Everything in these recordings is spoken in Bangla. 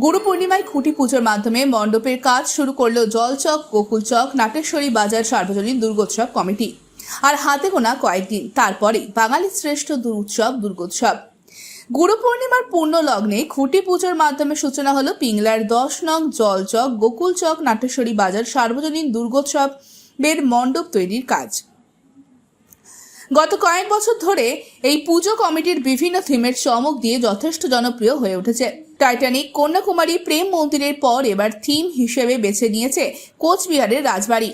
পূর্ণিমায় খুঁটি পুজোর মাধ্যমে মণ্ডপের কাজ শুরু করল জলচক, গোকুলচক, নাটেশ্বরী বাজার সার্বজনীন দুর্গোৎসব কমিটি। আর হাতে গোনা কয়েকদিন তারপরে বাঙালির শ্রেষ্ঠ দু- উৎসব দুর্গোৎসব। গুরু পূর্ণিমার পূর্ণ লগ্নে খুঁটি পুজোর মাধ্যমে সূচনা হলো পিংলার দশ নং জলচক, গোকুলচক, নাটেশ্বরী বাজার সার্বজনীন দুর্গোৎসবের মণ্ডপ তৈরির কাজ। গত কয়েক বছর ধরে এই পুজো কমিটির বিভিন্ন থিমের চমক দিয়ে যথেষ্ট জনপ্রিয় হয়ে উঠেছে। টাইটানিক কন্যাকুমারী প্রেম মন্দিরের পর এবার থিম হিসেবে বেছে নিয়েছে কোচবিহারের রাজবাড়ি।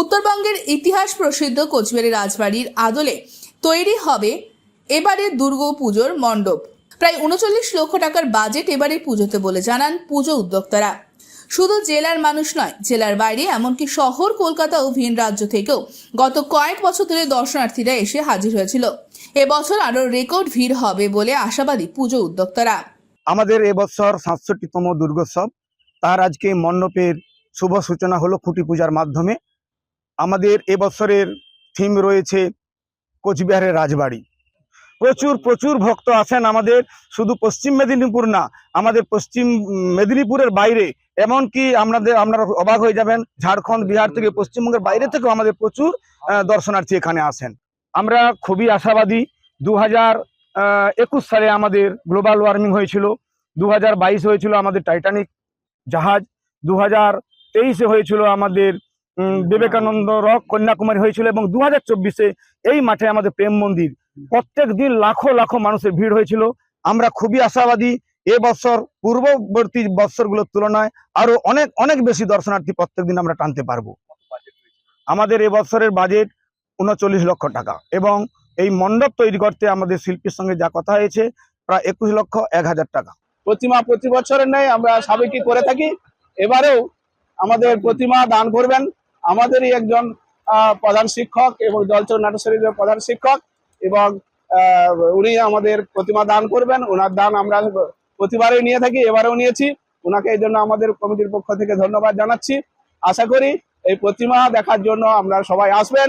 উত্তরবঙ্গের ইতিহাস প্রসিদ্ধ কোচবিহারের রাজবাড়ির আদলে তৈরি হবে এবারের দুর্গা পুজোর মণ্ডপ। প্রায় উনচল্লিশ লক্ষ টাকার বাজেট এবারে পুজোতে বলে জানান পুজো উদ্যোক্তারা। শুধু জেলার মানুষ নয়, জেলার বাইরে এমনকি শহর কলকাতা ও ভিন রাজ্য থেকেও গত কয়েক বছর ধরে দর্শনার্থীরা এসে হাজির হয়েছিল। এবছর আরও রেকর্ড ভিড় হবে বলে আশাবাদী পুজো উদ্যোক্তারা। আমাদের এবছর সাতষট্টিতম দুর্গোৎসব। তার আজকে মণ্ডপের শুভ সূচনা হলো খুঁটি পূজার মাধ্যমে। আমাদের এবছরের থিম রয়েছে কোচবিহারের রাজবাড়ি। প্রচুর প্রচুর ভক্ত আসেন আমাদের। শুধু পশ্চিম মেদিনীপুর না, আমাদের পশ্চিম মেদিনীপুরের বাইরে, এমনকি আপনাদের আপনারা অবাক হয়ে যাবেন, ঝাড়খণ্ড, বিহার থেকে, পশ্চিমবঙ্গের বাইরে থেকেও আমাদের প্রচুর দর্শনার্থী এখানে আসেন। আমরা খুবই আশাবাদী। দু হাজার একুশ সালে আমাদের গ্লোবাল ওয়ার্মিং হয়েছিল দু হাজার বাইশ হয়েছিল আমাদের টাইটানিক জাহাজ দু হাজার তেইশে হয়েছিল আমাদের বিবেকানন্দ রক কন্যাকুমারী হয়েছিল এবং দু হাজার এই মাঠে আমাদের প্রেম মন্দির। প্রত্যেক দিন লাখো লাখো মানুষের ভিড় হয়েছিল। আমরা খুবই আশাবাদী এ বছর, পূর্ববর্তী বছরগুলোর তুলনায় আরও অনেক অনেক বেশি দর্শনার্থী প্রত্যেক দিন আমরা টানতে পারব। আমাদের এ বছরের বাজেট উনচল্লিশ লক্ষ টাকা এবং এই মণ্ডপ তৈরি করতে আমাদের শিল্পীর সঙ্গে যা কথা হয়েছে, প্রায় একুশ লক্ষ এক হাজার টাকা। প্রতিমা প্রতি বছরের নেই আমরা সাবেকি করে থাকি। এবারেও আমাদের প্রতিমা দান করবেন। আমাদেরই একজন প্রধান শিক্ষক এবং জলচর নাটেশ্বরীর প্রধান শিক্ষক এবং উনি আমাদের প্রতিমা দান করবেন। ওনার দান আমরা প্রতিবারই নিয়ে থাকি, এবারেও নিয়েছি। ওনাকে এই জন্য আমাদের কমিটির পক্ষ থেকে ধন্যবাদ জানাচ্ছি। আশা করি এই প্রতিমা দেখার জন্য আমরা সবাই আসবেন।